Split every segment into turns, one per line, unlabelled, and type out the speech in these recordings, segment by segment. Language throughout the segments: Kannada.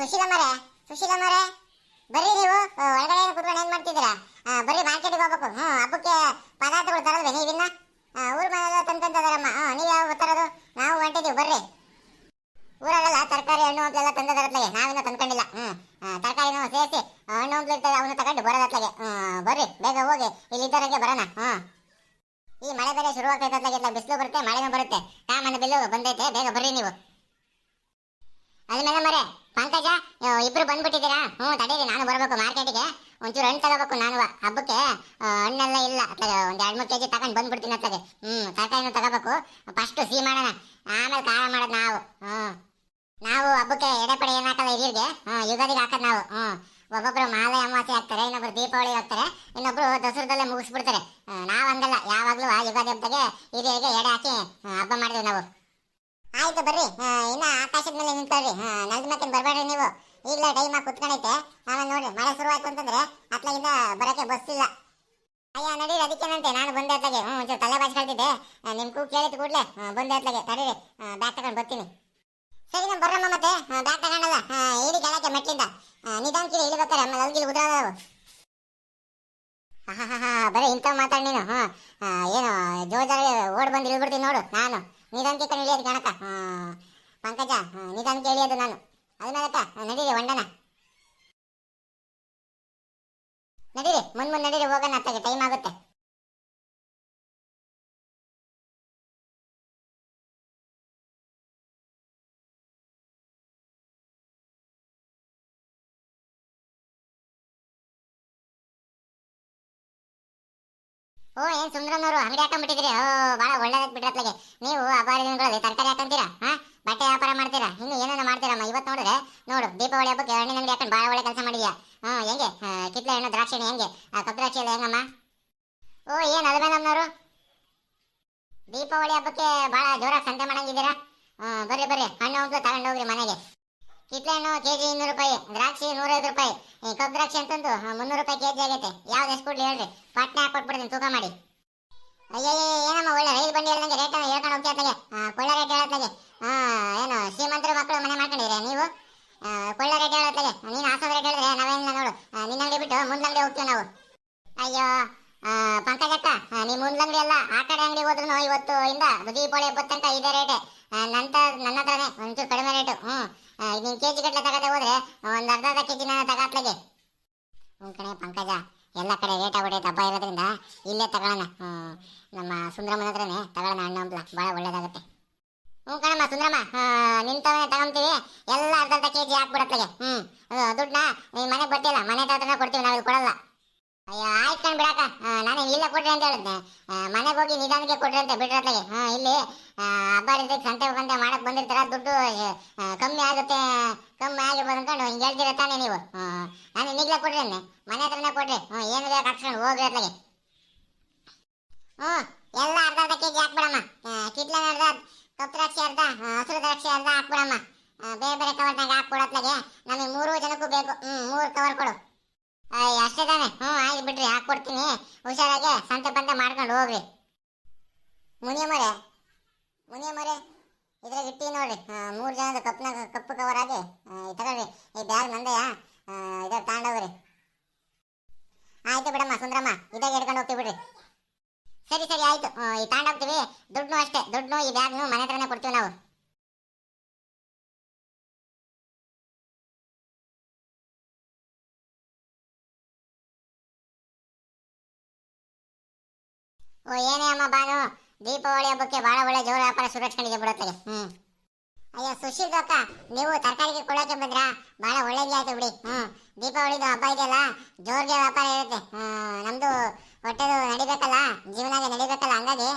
ಸುಶೀಲ ಮರೆ ಬರ್ರಿ ನೀವು ಒಳಗಡೆ ಏನು ಕುತ್ಕೊಂಡು ಏನ್ ಮಾಡ್ತಿದ್ದೀರಾ? ಬರ್ರಿ ಮಾರ್ಕೆಟ್ಗೆ ಹೋಗ್ಬೇಕು. ಹ್ಞೂ ಹಬ್ಬಕ್ಕೆ ಪದಾರ್ಥಗಳು ತರಲ್ವೇ ನೀವಿನ್ನ. ಊರ್ ಮನೆಲ್ಲ ತಂತಂತದಾರಮ್ಮ ಹಾಂ ನೀವು ಯಾವ ತರೋದು? ನಾವು ಹೊಂಟಿದ್ದೀವಿ ಬರ್ರಿ. ಊರಲ್ಲ ತರಕಾರಿ ಹಣ್ಣು ಹಂಪ್ಲೆಲ್ಲ ತಂದದರತ್ಲಾಗೆ ನಾವಿನ್ನ ತಂದ್ಕೊಂಡಿಲ್ಲ. ಹ್ಞೂ ತರಕಾರಿನೂ ಸೇರಿಸಿ ಹಣ್ಣು ಹಂಪ್ಲು ಇರ್ತದೆ, ಅವನ್ನ ತಗೊಂಡು ಬರೋದತ್ಲಾಗೆ ಹ್ಞೂ ಬರ್ರಿ, ಬೇಗ ಹೋಗಿ ಇಲ್ಲಿ ಇದ್ದಾರಂಗೆ ಬರೋಣ. ಹ್ಞೂ ಈ ಮಳೆ ಬೇರೆ ಶುರು ಆಗ್ತೈತೆ ಅತ್ಲಾಗೆ ಬಿಸಿಲು ಬರುತ್ತೆ, ಮಳೆನೂ ಬರುತ್ತೆ. ಕಾಮನ ಬಿಲ್ಲು ಬಂದೈತೆ, ಬೇಗ ಬರ್ರಿ ನೀವು. ಅದ್ಮೇಲೆ ಮರೆ ಪಂಕಜ ಇಬ್ರು ಬಂದ್ಬಿಟ್ಟಿದ್ದೀರಾ? ಹ್ಞೂ, ತಡೀರಿ, ನಾನು ಬರಬೇಕು ಮಾರ್ಕೆಟಿಗೆ. ಒಂಚೂರು ಹಣ್ಣು ತಗೋಬೇಕು ನಾನು ಹಬ್ಬಕ್ಕೆ. ಹಣ್ಣೆಲ್ಲ ಇಲ್ಲ ಒಂದು ಎರಡು ಮೂರು ಕೆಜಿ ತಗೊಂಡು ಬಂದ್ಬಿಡ್ತೀನಿ ಅತ್ತದೆ ಹ್ಞೂ, ತರಕಾರಿನ ತಗೋಬೇಕು. ಫಸ್ಟ್ ಸಿಹಿ ಮಾಡೋಣ, ಆಮೇಲೆ ಖಾರ ಮಾಡೋದು ನಾವು. ಹ್ಞೂ. ನಾವು ಹಬ್ಬಕ್ಕೆ ಎಡೆಪಡೆ ಏನು ಹಾಕಲ್ಲ ಹಿರಿಯರಿಗೆ? ಹ್ಞೂ, ಯುಗಾದಿಗೆ ಹಾಕೋದು ನಾವು. ಹ್ಞೂ. ಒಬ್ಬೊಬ್ರು ಮಾಲೆ ಅಮಾವಾಸ್ಯೆ ಹಾಕ್ತಾರೆ, ಇನ್ನೊಬ್ರು ದೀಪಾವಳಿ ಹಾಕ್ತಾರೆ, ಇನ್ನೊಬ್ರು ದಸರದಲ್ಲೇ ಮುಗಿಸ್ಬಿಡ್ತಾರೆ. ನಾವು ಹಂಗಲ್ಲ, ಯಾವಾಗಲೂ ಯುಗಾದಿ ಹಬ್ಬದಾಗೆ ಹಿರಿಯರಿಗೆ ಎಡೆ ಹಾಕಿ ಹಬ್ಬ ಮಾಡಿದ್ವಿ ನಾವು. ಆಯ್ತು ಬರ್ರಿ. ಇನ್ನ ಆಕಾಶದ ಮೇಲೆ ನಿಂತ್ಕೊಳ್ರಿ. ನಲ್ದ ಮತ್ತೆ ಬರಬೇಡ್ರಿ ನೀವು. ಈಗಲೇ ಟೈಮ್ ಆಗಿ ಕುತ್ಕೊಂಡೈತೆ. ಆಮೇಲೆ ನೋಡ್ರಿ ಮಳೆ ಶುರು ಆಯ್ತು ಅಂತಂದ್ರೆ ಅತ್ಲಾಗಿಂದ ಬರಕ್ಕೆ ಬಸ್ ಇಲ್ಲ. ಅಯ್ಯ ನಡೀರಿ ಅದಕ್ಕೇನಂತೆ. ನಾನು ಬಂದೆ ಅತ್ಲಾಗೆ. ಹ್ಞೂ ಒಂಚೂರು ತಲೆ ಬಾಚ್ಕೊಳ್ತಿದ್ದೆ ಆ, ನಿಮ್ ಕೂ ಕೇಳಿದ ಕೂಡಲೇ ಬಂದೆ ಅತ್ಲಾಗೆ. ತಡೀರಿ. ಬ್ಯಾಗ್ ತಗೊಂಡು ಬರ್ತೀನಿ. ಸರಿ ನಾನು ಬರ್ರಮ್ಮ ಮತ್ತೆ. ಬ್ಯಾಗ್ ತಗೊಂಡಲ್ಲ. ಇಳಿ ಕೆಳಕ್ಕೆ ಮೆಟ್ಲಿಂದ. ನಿಧಾನಕ್ಕೆ ಇಳಿಬೇಕಾರೆ. ಆಮೇಲೆ ಹಾ ಉದ್ರಾದವು ಬರೀ ಇಂಥವ್ ಮಾತಾಡಿ ನೀನು. ಹಾ ಏನು ಜೋಜಾಗಿ ಓಡ್ ಬಂದು ಇಳಿಬಿಡ್ತೀನಿ ನೋಡು ನಾನು. ನಿಧಾನಕ್ಕೆ ಕಣ್ ಇಳಿಯೋದು ಕಣಕ ಹಾ, ಪಂಕಜ ನಿಧಾನಕ್ಕೆ ಇಳಿಯೋದು ನಾನು. ಅದ್ಮೇಲಕ್ಕ ನಡೀರಿ ಹೊಂಡನ ನಡೀರಿ ಮುಂದ್ ಮುಂದ್ ನಡೀರಿ, ಹೋಗೋಣ ಅತ್ತಾಗೆ. ಓ, ಏನ್ ಸುಂದ್ರನವರು ಅಂಗಡಿ ಹಾಕೊಂಡ್ಬಿಟ್ಟಿದ್ರಿ ಓ, ಬಹಳ ಒಳ್ಳೇದಾಗ್ ಬಿಡ್ರಿ ನೀವು ಅಪಾರ ದಿನಗಳಲ್ಲಿ ತರಕಾರಿ ಹಾಕೊಂತೀರಾ? ಹಾ? ಬಟ್ಟೆ ವ್ಯಾಪಾರ ಮಾಡ್ತೀರಾ? ಇನ್ನು ಏನೇನು ಮಾಡ್ತೀರಮ್ಮ? ಇವತ್ತು ನೋಡಿದ್ರೆ, ನೋಡು, ದೀಪಾವಳಿ ಹಬ್ಬಕ್ಕೆ ಹಣ್ಣಿನ ಅಂಗಡಿ ಹಾಕೊಂಡು ಬಹಳ ಒಳ್ಳೆ ಕೆಲಸ ಮಾಡಿದ್ಯಾ? ಹಾ ಹೆಂಗೆ? ಕಿತ್ಲೆ ಹಣ್ಣು ದ್ರಾಕ್ಷಿ ಹಣ್ಣು ಹೆಂಗೆ? ಆ ದ್ರಾಕ್ಷಿ ಹೆಂಗಮ್ಮ? ಓ, ಏನ್ ಅಲ್ವೇನಮ್ಮನವರು ದೀಪಾವಳಿ ಹಬ್ಬಕ್ಕೆ ಬಹಳ ಜೋರಾಗಿ ಸಂತೆ ಮಾಡಂಗಿದ್ದೀರಾ? ಬರ್ರಿ ಬರ್ರಿ. ಹಣ್ಣು, ಹಂಪ್ಲು ತಗೊಂಡು ಹೋಗ್ರಿ ಮನೆಗೆ. ಕಿತ್ಲೆ ಹಣ್ಣು ಕೆಜಿ ಇನ್ನೂರು ರೂಪಾಯಿ ದ್ರಾಕ್ಷಿ ನೂರೈದು ರೂಪಾಯಿ. ಈ ಕಪ್ಪು ದ್ರಾಕ್ಷಿ ಅಂತಂದು ಮುನ್ನೂರು ರೂಪಾಯಿ ಕೆಜಿ ಆಗೈತೆ. ಯಾವ್ದು ಎಷ್ಟು ಕೊಡ್ಲಿ ಹೇಳ್ರಿ. ಪಟ್ನೆ ಹಾಕೊಟ್ಬಿಡ್ತೀನಿ ತೂಕ ಮಾಡಿ. ಅಯ್ಯೋ ಏನಮ್ಮ ಒಳ್ಳೆ ರೈಲ್ ಬಂಡಿ ಹೇಳ್ದಂಗೆ ರೇಟ್ ಹೇಳ್ಕೊಂಡು ಹೋಗ್ತಾ ಇದ್ದಂಗೆ ಕೊಳ್ಳೆ ರೇಟ್ ಹೇಳತ್ತಾಗೆ ಏನು ಶ್ರೀಮಂತರ ಮಕ್ಕಳು ಮನೆ ಮಾಡ್ಕೊಂಡಿದ್ರೆ ನೀವು ಕೊಳ್ಳೆ ರೇಟ್ ಹೇಳತ್ತಾಗೆ ನೀನು ಹಾಸನ ರೇಟ್ ಹೇಳಿದ್ರೆ ನಾವೇನಿಲ್ಲ ನೋಡು ನಿನ್ನ ಅಂಗಡಿ ಬಿಟ್ಟು ಮುಂದಂಗಡಿ ಹೋಗ್ತೀವಿ ನಾವು ಅಯ್ಯೋ ಪಂಕಜಕ್ಕ ಆ, ನೀ ಮುಂದಂಗಡಿ ಅಲ್ಲ ಆ ಕಡೆ ಅಂಗಡಿ ಹೋದ್ರು ಇವತ್ತು ಇಂದ ದೀಪಾವಳಿ ಹಬ್ಬದ ಇದೇ ರೇಟೆ ನಂತ ನನ್ನ ಹತ್ರನೇ ಒಂಚೂರು ಕಡಿಮೆ ರೇಟು ಹ್ಞೂ ನೀನು ಕೆ ಜಿ ಗಟ್ಟಲೆ ತಗದೆ ಹೋದ್ರೆ ಒಂದು ಅರ್ಧ ಅರ್ಧ ಕೆ ಜಿ ನಾನು ತಗತ್ಲಾಗೆ. ಹ್ಞೂ ಪಂಕಜ, ಎಲ್ಲ ಕಡೆ ರೇಟ್ ಆಗ್ಬಿಟ್ಟೈತೆ ಹಬ್ಬ ಇರೋದ್ರಿಂದ ಇಲ್ಲೇ ತಗೊಳ್ಳೋಣ. ನಮ್ಮ ಸುಂದರಮ್ಮನ ಹತ್ರನೇ ತಗೊಳ್ಳೋಣ ಹಣ್ಣು ಹಂಪ್ಲ ಭಾಳ ಒಳ್ಳೇದಾಗುತ್ತೆ. ಹ್ಞೂ ಕಣಮ್ಮ, ಸುಂದರಮ್ಮ ನಿಂತವನೇ ತಗೊಂತೀವಿ. ಎಲ್ಲ ಅರ್ಧ ಅರ್ಧ ಕೆ ಜಿ ಹಾಕ್ಬಿಡತ್ಲಾಗೆ ಹ್ಞೂ ದುಡ್ಡನ್ನ ನೀನು ಮನೆಗೆ ಬರ್ತಿಲ್ಲ ಮನೆ ಹತ್ರನೇ ಕೊಡ್ತೀವಿ ನಾವು ಕೊಡಲ್ಲ. ಅಯ್ಯೋ, ಆಯ್ತು ಕಣ್ ಬಿಡಕ್ಕ ನಾನು ಇಲ್ಲ ಕೊಡ್ರಿ ಅಂತ ಹೇಳಿದ್ನೆ. ಮನೆಗೆ ಹೋಗಿ ನಿಧಾನಕ್ಕೆ ಕೊಡ್ರಿ ಅಂತ ಬಿಡ್ರತ್ಲಾಗೆ ಹಾಂ ಇಲ್ಲಿ ಹಬ್ಬ ಹರಿದಿದ್ದಕ್ಕೆ ಸಂತೆ ಬಂದೆ ಮಾಡಕ್ ಬಂದಿರ್ತಾರ, ದುಡ್ಡು ಕಮ್ಮಿ ಆಗುತ್ತೆ, ಕಮ್ಮಿ ಆಗಿರ್ಬೋದು ಅನ್ಕೊಂಡು ಹಿಂಗೆ ಹೇಳ್ತೀರ ತಾನೇ ನೀವು. ನಾನು ಈಗಲೇ ಕೊಡ್ರಿ ಅಂದೆ. ಮನೆ ಹತ್ರನೇ ಕೊಡ್ರಿ. ಏನು ಬೇಕು ಹಾಕ್ಸ್ಕೊಂಡು ಹೋಗ್ರಿ ಅತ್ಲಾಗೆ. ಹ್ಞೂ ಎಲ್ಲ ಅರ್ಧ ಅರ್ಧ ಕೆ ಜಿ ಹಾಕ್ಬಿಡಮ್ಮ ಕಿತ್ಲೆನ ಅರ್ಧ, ಕಪ್ಪು ದ್ರಾಕ್ಷಿ ಅರ್ಧ ಹಸಿರು ದ್ರಾಕ್ಷಿ ಅರ್ಧ ಹಾಕ್ಬಿಡಮ್ಮ. ಬೇರೆ ಬೇರೆ ಕವರ್ನಾಗ ಹಾಕ್ಕೊಡತ್ಲಾಗೆ ನಮಗೆ ಮೂರು ಜನಕ್ಕೂ ಬೇಕು. ಹ್ಞೂ ಮೂರು ಕವರ್ ಕೊಡು ಅಯ್ಯ ಅಷ್ಟೇ ತಾನೆ ಹ್ಞೂ ಆಯ್ತು ಬಿಡ್ರಿ ಹಾಕ್ಕೊಡ್ತೀನಿ ಹುಷಾರಾಗೆ ಸಂತೆ ಬಂತ ಮಾಡ್ಕೊಂಡು ಹೋಗ್ರಿ ಮುನಿಯಮ್ಮರೆ ಮುನಿಯಮ್ಮರೆ ಇದ್ರಾಗ ಇಟ್ಟಿ ನೋಡ್ರಿ ಆ, ಮೂರು ಜನದ ಕಪ್ನಾಗ ಕಪ್ಪು ಕವರ್ ಆಗಿ ಆ, ಈ ತಗೊಳ್ರಿ ಈ ಬ್ಯಾಗ್ ನಂದೆಯ ಇದಾಗ ತಗೊಂಡೋಗ್ರಿ ಆಯ್ತು ಬಿಡಮ್ಮ ಸುಂದ್ರಮ್ಮ ಇದಾಗ ಹಿಡ್ಕೊಂಡು ಹೋಗ್ತೀವಿ ಬಿಡ್ರಿ ಸರಿ ಸರಿ ಆಯ್ತು ಆ, ಈ ತಗೊಂಡೋಗ್ತೀವಿ ದುಡ್ಡು ಈ ಬ್ಯಾಗ್ ಈ ಬ್ಯಾಗ್ನು ಮನೆ ಹತ್ರನೇ ಕೊಡ್ತೀವಿ ನಾವು. ಓ ಏನೇ ಅಮ್ಮ ಬಾನು ದೀಪಾವಳಿ ಹಬ್ಬಕ್ಕೆ ಬಹಳ ಒಳ್ಳೆ ಜೋರ ವ್ಯಾಪಾರ ಸುರಕ್ಷಣಿಗೆ ಬಿಡುತ್ತೆ. ಹ್ಮ್. ಅಯ್ಯೋ ಸುಶೀಲ್ ಅಕ್ಕ ನೀವು ತರಕಾರಿಗೆ ಕೊಡೋಕೆ ಬಂದ್ರ? ಬಹಳ ಒಳ್ಳೇದೇ ಆಯ್ತು ಬಿಡಿ. ಹ್ಮ್. ದೀಪಾವಳಿದು ಹಬ್ಬ ಇದೆಯಲ್ಲ ಜೋರ್ಗೆ ವ್ಯಾಪಾರ ಇರುತ್ತೆ. ಹ್ಮ್, ನಮ್ದು ಹೊಟ್ಟೆದು ನಡಿಬೇಕಲ್ಲ, ಜೀವನಾಗೆ ನಡಿಬೇಕಲ್ಲ, ಹಂಗಾಗಿ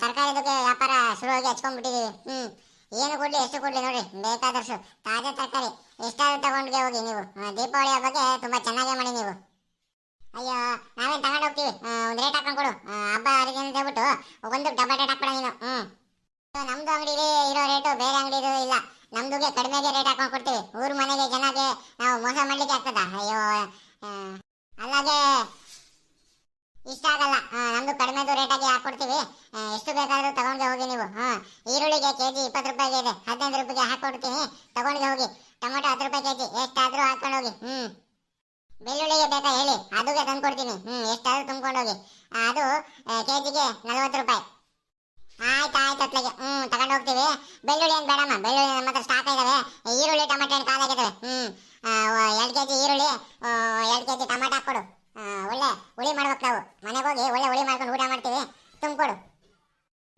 ತರಕಾರಿದಕ್ಕೆ ವ್ಯಾಪಾರ ಶುರುವಾಗಿ ಹಚ್ಕೊಂಡ್ಬಿಟ್ಟಿದೀವಿ. ಹ್ಮ್. ಏನು ಕೊಡ್ಲಿ, ಎಷ್ಟು ಕೊಡ್ಲಿ ನೋಡ್ರಿ ಬೇಕಾದಷ್ಟು ತಾಜಾ ತರಕಾರಿ, ಎಷ್ಟಾದ್ರೂ ತಗೊಂಡ್ಗೆ ಹೋಗಿ ನೀವು. ದೀಪಾವಳಿ ಹಬ್ಬಕ್ಕೆ ತುಂಬಾ ಚೆನ್ನಾಗೇ ಮಾಡಿ ನೀವು. ಅಯ್ಯೋ, ನಾವೇನ್ ತಗೊಂಡು ಹೋಗ್ತೀವಿ? ಒಂದು ರೇಟ್ ಹಾಕೊಂಡ್ ಕೊಡು. ಹಬ್ಬ ಅರಿಗೆ ಅಂತ ಹೇಳ್ಬಿಟ್ಟು ಒಂದು ಡಬ್ಬ ರೇಟ್ ಹಾಕ್ಬಿಡ ನೀನು. ಹ್ಮ್. ನಮ್ದು ಅಂಗಡಿಲಿ ಇರೋ ರೇಟು ಬೇರೆ ಅಂಗಡಿದು ಇಲ್ಲ. ನಮ್ದುಗೆ ಕಡಿಮೆಗೆ ರೇಟ್ ಹಾಕೊಂಡ್ ಕೊಡ್ತೀವಿ. ಊರ್ ಮನೆಗೆ ಜನಗೆ ನಾವು ಮೋಸ ಮಾಡ್ಲಿಕ್ಕೆ ಆಗ್ತದ? ಅಯ್ಯೋ ಅಲ್ಲಾಗೆ ಇಷ್ಟ ಆಗಲ್ಲ. ನಮ್ದು ಕಡಿಮೆದು ರೇಟಾಗಿ ಹಾಕೊಡ್ತೀವಿ. ಎಷ್ಟು ಬೇಕಾದರೂ ತಗೊಂಡು ಹೋಗಿ ನೀವು. ಹಾಂ, ಈರುಳ್ಳಿಗೆ ಕೆಜಿ ಇಪ್ಪತ್ತು ರೂಪಾಯಿಗೆ ಇದೆ. ಹದಿನೈದು ರೂಪಾಯಿಗೆ ಹಾಕೊಡ್ತೀನಿ. ತಗೊಂಡು ಹೋಗಿ. ಟೊಮೊಟೊ ಹತ್ತು ರೂಪಾಯಿ ಕೆಜಿ. ಎಷ್ಟಾದರೂ ಹಾಕೊಂಡು ಹೋಗಿ. ಹ್ಞೂ ಬೆಳ್ಳುಳ್ಳಿಗೆ ಬೇಕಾ ಹೇಳಿ? ಅದುಗೆ ತಂದು ಕೊಡ್ತೀನಿ ಹ್ಮ್, ಎಷ್ಟಾದರೂ ತುಂಬ್ಕೊಂಡು ಹೋಗಿ. ಅದು ಕೆಜಿಗೆ ನಲವತ್ತು ರೂಪಾಯಿ ಆಯ್ತು ಆಯ್ತು ಅತ್ಲಾಗೆ ಹ್ಮ್ ತಗೊಂಡು ಹೋಗ್ತೀವಿ ಬೆಳ್ಳುಳ್ಳಿ ಏನು ಬೇಡಮ್ಮ ಬೆಳ್ಳುಳ್ಳಿ ನಮ್ಮ ಹತ್ರ ಸ್ಟಾಕ್ ಇದಾವೆ ಈರುಳ್ಳಿ ಟೊಮೆಟೊ ಏನು ಕಾಲಾಗಿದ್ದಾವೆ ಹ್ಮ್ ಎರಡು ಕೆಜಿ ಈರುಳ್ಳಿ ಎರಡು ಕೆಜಿ ಟೊಮೆಟೊ ಹಾಕ್ಕೊಡು ಆ, ಒಳ್ಳೆ ಹುಳಿ ಮಾಡ್ಬೇಕು ನಾವು ಮನೆಗೆ ಹೋಗಿ ಒಳ್ಳೆ ಹುಳಿ ಮಾಡ್ಕೊಂಡು ಊಟ ಮಾಡ್ತೀವಿ ತುಂಬಿಕೊಡು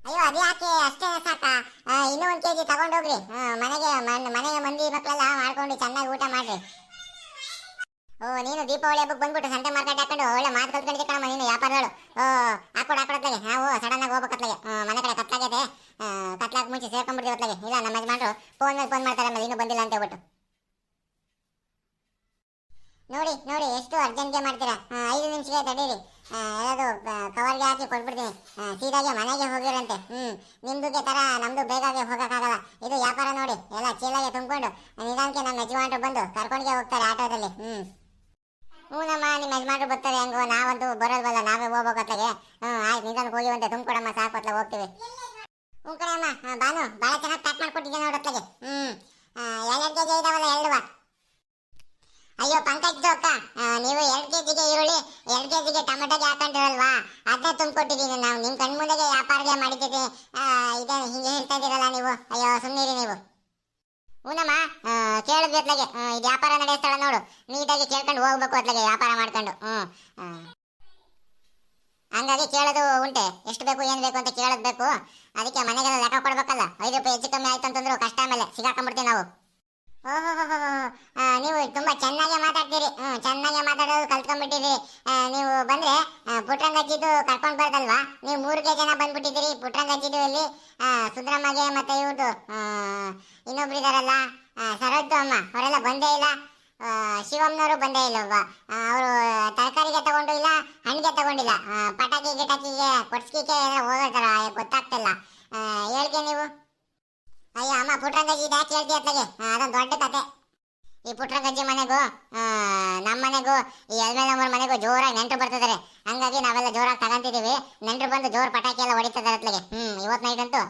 ಅಯ್ಯೋ ಅದು ಯಾಕೆ ಅಷ್ಟೇ ಸಾಕ ಆ, ಇನ್ನೂ ಒಂದು ಕೆಜಿ ತಗೊಂಡು ಹೋಗ್ರಿ. ಮನೆಗೆ ಮನ್- ಮನೆಗೆ ಮಂದಿ ಮಕ್ಕಳೆಲ್ಲ ಮಾಡ್ಕೊಂಡು ಚೆನ್ನಾಗಿ ಊಟ ಮಾಡ್ರಿ. ಓ, ನೀನು ದೀಪಾವಳಿ ಹಬ್ಬಕ್ಕೆ ಬಂದ್ಬಿಟ್ಟು ಸಂತೆ ಮಾರ್ಕೆಟ್ ಹಾಕೊಂಡು ಒಳ್ಳೆ ಮಾತು ಕಲ್ತ್ಕೊಂಡಿದ್ದೆ ಕಣಮ್ಮ ನೀನು, ವ್ಯಾಪಾರಗಳು. ಓ ಹಾಕೊಡು ಹಾಕೊಡತ್ಲಾಗೆ ನಾವು ಸಡನ್ ಆಗಿ ಹೋಗ್ಬೇಕತ್ಲಾಗೆ ಮನೆ ಕಡೆ ಕತ್ಲಾಗೈತೆ. ಕತ್ಲಾಕ್ ಮುಂಚೆ ಸೇರ್ಕೊಂಡ್ಬಿಡ್ತೀವಿ ಅತ್ಲಾಗೆ. ಇಲ್ಲ, ನಮ್ಮ ಯಜಮಾನರು ಫೋನ್ ಮೇಲೆ ಫೋನ್ ಮಾಡ್ತಾರೆ ಆಮೇಲೆ ಇನ್ನೂ ಬಂದಿಲ್ಲ ಅಂತ ಹೇಳ್ಬಿಟ್ಟು. ನೋಡಿ ನೋಡಿ, ಎಷ್ಟು ಅರ್ಜೆಂಟ್ಗೆ ಮಾಡ್ತೀರಾ? ಐದು ನಿಮಿಷಕ್ಕೆ ತಡೀರಿ. ಕವರ್ಗೆ ಹಾಕಿ ಕೊಟ್ಬಿಡ್ತೀನಿ. ಸೀದಾಗೆ ಮನೆಗೆ ಹೋಗಿರಂತೆ. ಹ್ಞೂ ನಿಮ್ದುಗೆ ಥರ ನಮ್ಮದು ಬೇಗಗೆ ಹೋಗೋಕ್ಕಾಗಲ್ಲ. ಇದು ವ್ಯಾಪಾರ ನೋಡಿ, ಎಲ್ಲ ಚೀಲಾಗೆ ತುಂಬಿಕೊಂಡು, ನಿಧಾನಕ್ಕೆ ನಮ್ಮ ಯಜಮಾನರು ಬಂದು ಕರ್ಕೊಂಡಿಗೆ ಹೋಗ್ತಾರೆ ಆಟೋದಲ್ಲಿ. ಹ್ಞೂ ಹ್ಞೂನಮ್ಮ ನಿಮ್ಮ ಯಜಮಾನರು ಬರ್ತಾರೆ ಹೆಂಗೋ, ನಾವಂತೂ ಬರೋಲ್ವಲ್ಲ, ನಾವೇ ಹೋಗ್ಬೇಕತ್ತಾಗೆ ಹ್ಞೂ, ಆಯ್ತು, ನಿಧಾನಕ್ಕೆ ಹೋಗಿವಂತೆ ಅಂತ ಸಾಕು ಅತ್ಲಾಗ, ಹೋಗ್ತೀವಿ. ಹ್ಞೂ ಕಡೆ ಅಮ್ಮ ಬಾನು ಭಾಳ ಚೆನ್ನಾಗಿ ಪ್ಯಾಕ್ ಮಾಡಿಕೊಟ್ಟಿದ್ದೆ ನೋಡತ್ಲಾಗೆ ಹ್ಞೂ ಎರಡು ಕೆ ಜಿ ಇದಾವಲ್ಲ ಎರಡುವ? ಅಯ್ಯೋ, ಪಂಕಜ್ ಜೋಕ. ನೀವು ಎರಡು ಕೆಜಿಗೆ ಈರುಳ್ಳಿ, ಎರಡು ಕೆಜಿಗೆ ಟೊಮೆಟೊಗೆ ಹಾಕೊಂಡಿರಲ್ವಾ? ಅದನ್ನ ತುಂಬಿಕೊಟ್ಟಿದ್ದೀನಿ ನಾವು. ನಿಮ್ಮ ಕಣ್ಮುಂದೆಗೆ ವ್ಯಾಪಾರಗೆ ಮಾಡಿದ್ದೀವಿ ಇದೆ, ಹಿಂಗೆ ಹೇಳ್ತಾ ಇದ್ದೀರಲ್ಲ ನೀವು. ಅಯ್ಯೋ ಸುಮ್ಮನಿರಿ ನೀವು. ಹೂನಮ್ಮ ಕೇಳಿದ್ವಿ ಅತ್ಲಾಗೆ ಇದು ವ್ಯಾಪಾರ ನಡೆಯೋ ಸ್ಥಳ ನೋಡು. ನೀಟಾಗಿ ಕೇಳ್ಕೊಂಡು ಹೋಗ್ಬೇಕು ಅತ್ಲಾಗೆ ವ್ಯಾಪಾರ ಮಾಡ್ಕೊಂಡು. ಹ್ಞೂ. ಹಂಗಾಗಿ ಕೇಳೋದು ಉಂಟೆ. ಎಷ್ಟು ಬೇಕು, ಏನು ಬೇಕು ಅಂತ ಕೇಳೋದು ಅದಕ್ಕೆ ಮನೆಗೆಲ್ಲ ಲೆಕ್ಕ ಕೊಡ್ಬೇಕಲ್ಲ. ಐದು ರೂಪಾಯಿ ಹೆಚ್ಚು ಕಮ್ಮಿ ಆಯ್ತು ಅಂತಂದ್ರು ಕಷ್ಟ ಆಮೇಲೆ ಸಿಗಾಕೊಂಡ್ಬಿಡ್ತೀವಿ ನಾವು. ಓಹೋ ನೀವು ತುಂಬಾ ಚೆನ್ನಾಗಿ ಮಾತಾಡ್ತೀರಿ ಹ್ಮ್ ಚೆನ್ನಾಗಿ ಮಾತಾಡೋದು ಕಲ್ತ್ಕೊಂಡ್ಬಿಟ್ಟಿದ್ದೀರಿ ಆ, ನೀವು ಬಂದ್ರೆ ಪುಟ್ರಂಗಜ್ಜಿದು ಕರ್ಕೊಂಡು ಬರ್ದಲ್ವಾ? ನೀವು ಮೂರಿಗೆ ಜನ ಬಂದ್ಬಿಟ್ಟಿದ್ದೀರಿ ಪುಟ್ರಂಗಜ್ಜಿದು ಇಲ್ಲಿ. ಆ, ಸುಂದರಮ್ಮಗೆ ಮತ್ತೆ ಇವ್ರದ್ದು ಇನ್ನೊಬ್ರು ಇದಾರಲ್ಲ ಸರೋದ್ದು ಅಮ್ಮ. ಅವರೆಲ್ಲ ಬಂದೇ ಇಲ್ಲ. ಶಿವಮ್ನವರು ಬಂದೇ ಇಲ್ಲವ್ವ ಅವರು ತರಕಾರಿಗೆ ತಗೊಂಡು ಇಲ್ಲ ಹಣ್ಣಿಗೆ ತಗೊಂಡಿಲ್ಲ ಪಟಾಕಿ ಗಿಟಾಕಿಗೆ ಕೊಡ್ಸ್ಕಿಗೆ ಎಲ್ಲ ಹೋಗಿರ್ತಾರ ಗೊತ್ತಾಗ್ತಿಲ್ಲ. ಹೇಳ್ಕೆ ನೀವು. ಅಯ್ಯ ಅಮ್ಮ ಪುಟ್ರಂಗಜ್ಜಿ ಯಾಕೆ ಹೇಳ್ತಿ ಅತ್ಲಾಗೆ? ಅದೊಂದು ದೊಡ್ಡ ಕತೆ. ಈ ಪುಟ್ರಂಗಜ್ಜಿ ಮನೆಗೂ ನಮ್ಮ ಮನೆಗೂ, ಈ ಎಲ್ಮೇಲಮ್ಮರ ಮನೆಗೂ ಜೋರಾಗಿ ನೆಂಟರು ಬರ್ತಿದ್ದಾರೆ ಹಂಗಾಗಿ ನಾವೆಲ್ಲ ಜೋರಾಗಿ ತಗೊಂತಿದ್ದೀವಿ ನೆಂಟರು ಬಂದು ಜೋರು ಪಟಾಕಿ ಎಲ್ಲ ಹೊಡಿತಿದ್ದಾರೆ ಅತ್ಲಿಗೆ ಹ್ಮ್ ಇವತ್ತು ನೈಟ್ ಅಂತೂ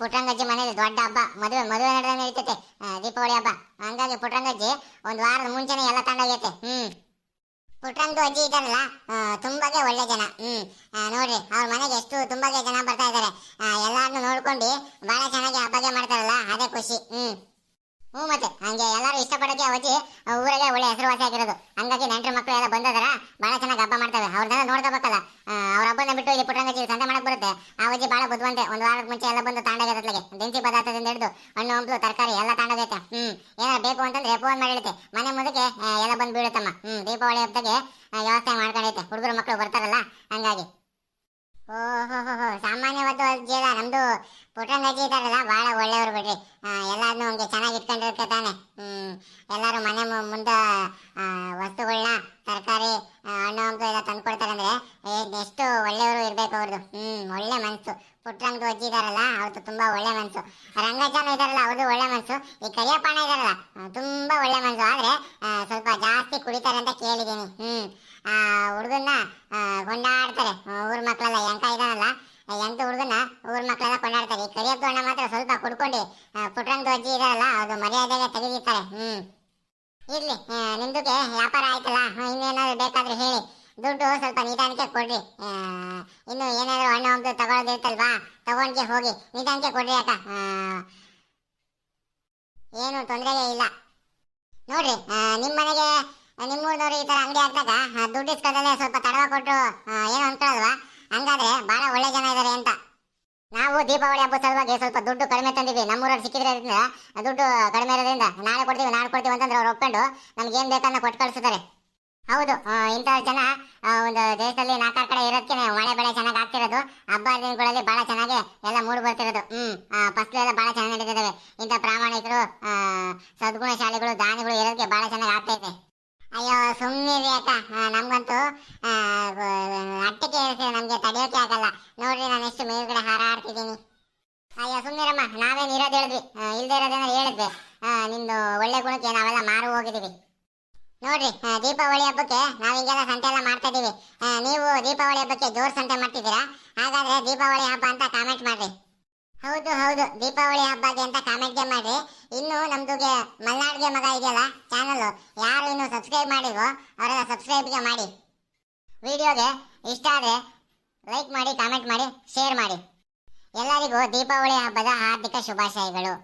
ಪುಟ್ರಂಗಜ್ಜಿ ಮನೇಲಿ ದೊಡ್ಡ ಹಬ್ಬ. ಮದುವೆ ಮದುವೆ ನಡೆದ ನಡೀತೈತೆ ದೀಪಾವಳಿ ಹಬ್ಬ. ಹಂಗಾಗಿ ಪುಟ್ರಂಗಜ್ಜಿ ಒಂದು ವಾರದ ಮುಂಚೆನೆ ಎಲ್ಲ ತಂಡಾಗೈತೆ ಹ್ಮ್. ಪುಟ್ರಂದು ಅಜ್ಜಿ ಇದ್ದಾರಲ್ಲ ತುಂಬಾಗೆ ಒಳ್ಳೆ ಜನ. ಹ್ಮ್ ನೋಡ್ರಿ, ಅವ್ರ ಮನೆಗೆ ಎಷ್ಟು ತುಂಬಾಗೆ ಜನ ಬರ್ತಾ ಇದ್ದಾರೆ ಎಲ್ಲರನ್ನು ನೋಡ್ಕೊಂಡು ಬಹಳ ಚೆನ್ನಾಗಿ ಹಬ್ಬಗೆ ಮಾಡ್ತಾರಲ್ಲ, ಅದೇ ಖುಷಿ. ಹ್ಮ್. ಹ್ಞೂ ಮತ್ತೆ, ಹಂಗೆ ಎಲ್ಲರೂ ಇಷ್ಟಪಡೋಕೆ ಅವಜ್ಜಿ ಊರಿಗೆ ಒಳ್ಳೆ ಹೆಸರುವಾಸಿ ಆಗಿರೋದು. ಹಂಗಾಗಿ ನೆಂಟರು ಮಕ್ಕಳು ಎಲ್ಲ ಬಂದದಾರ ಭಾಳ ಚೆನ್ನಾಗಿ ಹಬ್ಬ ಮಾಡ್ತವೆ. ಅವ್ರನ್ನೆಲ್ಲ ನೋಡ್ಕೋಬೇಕಲ್ಲ ಅವ್ರ ಹಬ್ಬನ ಬಿಟ್ಟು ಇಲ್ಲಿ ಪುಟ್ಟಂಗಜ್ಜಿ ಸಂತೆ ಮಾಡಕ್ಕೆ ಬರುತ್ತೆ. ಆ ಅಜ್ಜಿ ಬಹಳ ಬುದ್ಧಿವಂತೆ, ಒಂದು ವಾರದ ಮುಂಚೆ ಎಲ್ಲ ಬಂದು ತಾಂಡೋಗತ್ಲಾಗೆ ದಿನಸಿ ಪದಾರ್ಥದಿಂದ ಹಿಡಿದು ಹಣ್ಣು, ಹಂಪಲು, ತರಕಾರಿ ಎಲ್ಲ ತಾಂಡೋಗೈತೆ ಹ್ಞೂ ಏನಾರು ಬೇಕು ಅಂತಂದ್ರೆ ಫೋನ್ ಮಾಡಿ ಹೇಳುತ್ತೆ ಮನೆ ಮುಂದಕ್ಕೆ ಎಲ್ಲ ಬಂದು ಬೀಳುತ್ತಮ್ಮ ಹ್ಞೂ ದೀಪಾವಳಿ ಹಬ್ಬದಾಗೆ ಆ, ವ್ಯವಸ್ಥೆ ಮಾಡ್ಕೊಂಡೈತೆ ಹುಡುಗರು ಮಕ್ಕಳು ಬರ್ತಾರಲ್ಲ ಹಂಗಾಗಿ ಓಹೋ ಸಾಮಾನ್ಯವಾದ ಅಜ್ಜಿ ಅಲ್ಲ ನಮ್ದು ಪುಟ್ಟಂಗಜ್ಜಿ ಇದಾರಲ್ಲ ಬಹಳ ಒಳ್ಳೆಯವರು ಬಿಡ್ರಿ ಎಲ್ಲಾರನ್ನೂ ಹಂಗೆ ಚೆನ್ನಾಗಿ ಇಟ್ಕೊಂಡಿರ್ತೆ ತಾನೆ ಹ್ಮ್ ಎಲ್ಲರೂ ಮನೆ ಮು- ಮುಂದೆ ಆ, ವಸ್ತುಗಳನ್ನ ತರಕಾರಿ ಹಂಪಲು ಎಲ್ಲ ತಂದು ಕೊಡ್ತಾರೆ ಅಂದ್ರೆ ಏ, ಎಷ್ಟು ಒಳ್ಳೆಯವರು ಇರ್ಬೇಕು ಅವ್ರದ್ದು ಹ್ಮ್ ಒಳ್ಳೆ ಮನಸ್ಸು ಪುಟ್ಟಂಗದು ಅಜ್ಜಿ ಇದಾರಲ್ಲ ಅವ್ರದ್ದು ತುಂಬಾ ಒಳ್ಳೆ ಮನಸ್ಸು ರಂಗಜ್ಜನ ಇದಾರಲ್ಲ ಅವ್ರದ್ದು ಒಳ್ಳೆ ಮನಸ್ಸು ಈ ಕರಿಯಪ್ಪಣ ಇದಾರಲ್ಲ ತುಂಬಾ ಒಳ್ಳೆ ಮನಸ್ಸು ಆದ್ರೆ ಸ್ವಲ್ಪ ಜಾಸ್ತಿ ಕುಡಿತಾರೆ ಅಂತ ಕೇಳಿದೀನಿ ಹ್ಮ್ ಆ ಹುಡುಗನ್ನ ಕೊಂಡಾಡ್ತಾರೆ ಊರ್ ಮಕ್ಕಳೆಲ್ಲ ಎಂಕ ಇದಾನಲ್ಲ ಎಂತ ಹುಡುಗನ ಊರ್ ಮಕ್ಕಳೆಲ್ಲ ಕೊಂಡಾಡ್ತಾರೆ ಈ ಕರಿಯಪ್ಪ ಅಣ್ಣ ಮಾತ್ರ ಸ್ವಲ್ಪ ಕುಡ್ಕೊಂಡು ಪುಟ್ರಂದು ಅಜ್ಜಿ ಇದಾರಲ್ಲ ಅದು ಮರ್ಯಾದೆಗೆ ತೆಗೆದಿರ್ತಾರೆ ಹ್ಮ್ ಇರ್ಲಿ ಆ, ನಿಮ್ದುಗೆ ವ್ಯಾಪಾರ ಆಯ್ತಲ್ಲ ಹಾ, ಇನ್ನೇನಾದ್ರು ಬೇಕಾದ್ರೆ ಹೇಳಿ ದುಡ್ಡು ಸ್ವಲ್ಪ ನಿಧಾನಕ್ಕೆ ಕೊಡ್ರಿ ಆ, ಇನ್ನು ಏನಾದ್ರು ಹಣ್ಣು ಹಂಪಲು ತಗೊಳ್ಳೋದಿರ್ತಲ್ವಾ ತಗೊಂಡ್ಗೆ ಹೋಗಿ ನಿಧಾನಕ್ಕೆ ಕೊಡ್ರಿ ಅಕ್ಕ ಆ, ಏನು ತೊಂದರೆಗೆ ಇಲ್ಲ. ನೋಡ್ರಿ ನಿಮ್ಮ ನಿಮ್ ಮನೆಗೆ ನಿಮ್ಮೂರ್ನವ್ರು ಈ ತರ ಅಂಗಡಿ ಹಾಕಿದಾಗ ದುಡ್ಡು ಇಸ್ಕೋದಲ್ಲೇ ಸ್ವಲ್ಪ ತಡವ ಕೊಟ್ಟು ಏನು ಅನ್ಕೊಳ್ಳಲ್ವಾ? ಹಂಗಾದ್ರೆ ಬಹಳ ಒಳ್ಳೆ ಜನ ಇದ್ದಾರೆ ಅಂತ. ನಾವು ದೀಪಾವಳಿ ಹಬ್ಬದ ಸಲುವಾಗಿ ಸ್ವಲ್ಪ ದುಡ್ಡು ಕಡಿಮೆ ತಂದಿದ್ವಿ. ನಮ್ಮೂರವ್ರು ಸಿಕ್ಕಿದ್ರಿಂದ ದುಡ್ಡು ಕಡಿಮೆ ಇರೋದ್ರಿಂದ ನಾಳೆ ಕೊಡ್ತೀವಿ ನಾಳೆ ಕೊಡ್ತೀವಿ ಅಂತಂದ್ರೆ ಅವ್ರು ಒಪ್ಕೊಂಡು ನಮ್ಗೆ ಏನು ಬೇಕನ್ನ ಕೊಟ್ಟು ಕಳಿಸ್ತಾರೆ. ಹೌದು ಇಂಥ ಜನ ಒಂದು ದೇಶದಲ್ಲಿ ನಾಲ್ಕಾರು ಕಡೆ ಇರೋದಕ್ಕೆ ಮಳೆ ಬೆಳೆ ಚೆನ್ನಾಗಿ ಆಗ್ತಿರೋದು ಹಬ್ಬ ದಿನಗಳಲ್ಲಿ ಬಹಳ ಚೆನ್ನಾಗಿ ಎಲ್ಲ ಮೂಡ್ ಬರ್ತಿರೋದು. ಹ್ಮ್ ಫಸ್ಲು ಎಲ್ಲ ಬಹಳ ಚೆನ್ನಾಗಿ ನಡೀತಿದ್ದಾವೆ ಇಂಥ ಪ್ರಾಮಾಣಿಕರು ಸದ್ಗುಣ ಶಾಲೆಗಳು, ದಾನಿಗಳು ಇರೋದಕ್ಕೆ ಬಹಳ ಚೆನ್ನಾಗಿ ಆಗ್ತೈತೆ ಅಯ್ಯೋ ಸುಮ್ಮನೆ ಅಕ್ಕ. ನಮಗಂತೂ ಅಟ್ಟಕ್ಕೆ ಇರುತ್ತೆ ನಮ್ಗೆ ತಡೆಯೋಕೆ ಆಗಲ್ಲ ನೋಡ್ರಿ ನಾನು ಎಷ್ಟು ಮೇಲ್ಗಡೆ ಹಾರಾಡ್ತಿದ್ದೀನಿ ಅಯ್ಯೋ ಸುಮ್ಮನಿರಮ್ಮ ನಾವೇನು ಇರೋದು ಹೇಳಿದ್ವಿ ಆ, ಇಲ್ದೇ ಇರೋದೇನಾರು ಹೇಳಿದ್ವಿ ಆ, ನಿಂದು ಒಳ್ಳೆ ಗುಣಕ್ಕೆ ನಾವೆಲ್ಲ ಮಾರು ಹೋಗಿದ್ದೀವಿ ನೋಡ್ರಿ ಆ, ದೀಪಾವಳಿ ಹಬ್ಬಕ್ಕೆ ನಾವ್ ಹಿಂಗೆಲ್ಲ ಸಂತೆ ಎಲ್ಲ ಮಾಡ್ತಾ ಇದೀವಿ ಆ, ನೀವು ದೀಪಾವಳಿ ಹಬ್ಬಕ್ಕೆ ಜೋರ್ ಸಂತೆ ಮಾಡ್ತಿದ್ದೀರಾ ಹಾಗಾದ್ರೆ ದೀಪಾವಳಿ ಹಬ್ಬ ಅಂತ ಕಾಮೆಂಟ್ ಮಾಡ್ರಿ ಹೌದು, ದೀಪಾವಳಿ ಹಬ್ಬಗೆ ಅಂತ ಕಾಮೆಂಟ್ಗೆ ಮಾಡಿ, ಇನ್ನು ನಮ್ದುಗೆ ಮಲ್ನಾಡ್ಗೆ ಮಗ ಇದೆಯಲ್ಲ ಚಾನಲ್ ಯಾರು ಇನ್ನು ಸಬ್ಸ್ಕ್ರೈಬ್ ಮಾಡಿವೋ ಅವರೆಲ್ಲ ಸಬ್ಸ್ಕ್ರೈಬ್ಗೆ ಮಾಡಿ. ವಿಡಿಯೋಗೆ ಇಷ್ಟ ಆದರೆ ಲೈಕ್ ಮಾಡಿ ಕಾಮೆಂಟ್ ಮಾಡಿ ಶೇರ್ ಮಾಡಿ. ಎಲ್ಲರಿಗೂ ದೀಪಾವಳಿ ಹಬ್ಬದ ಹಾರ್ದಿಕ ಶುಭಾಶಯಗಳು.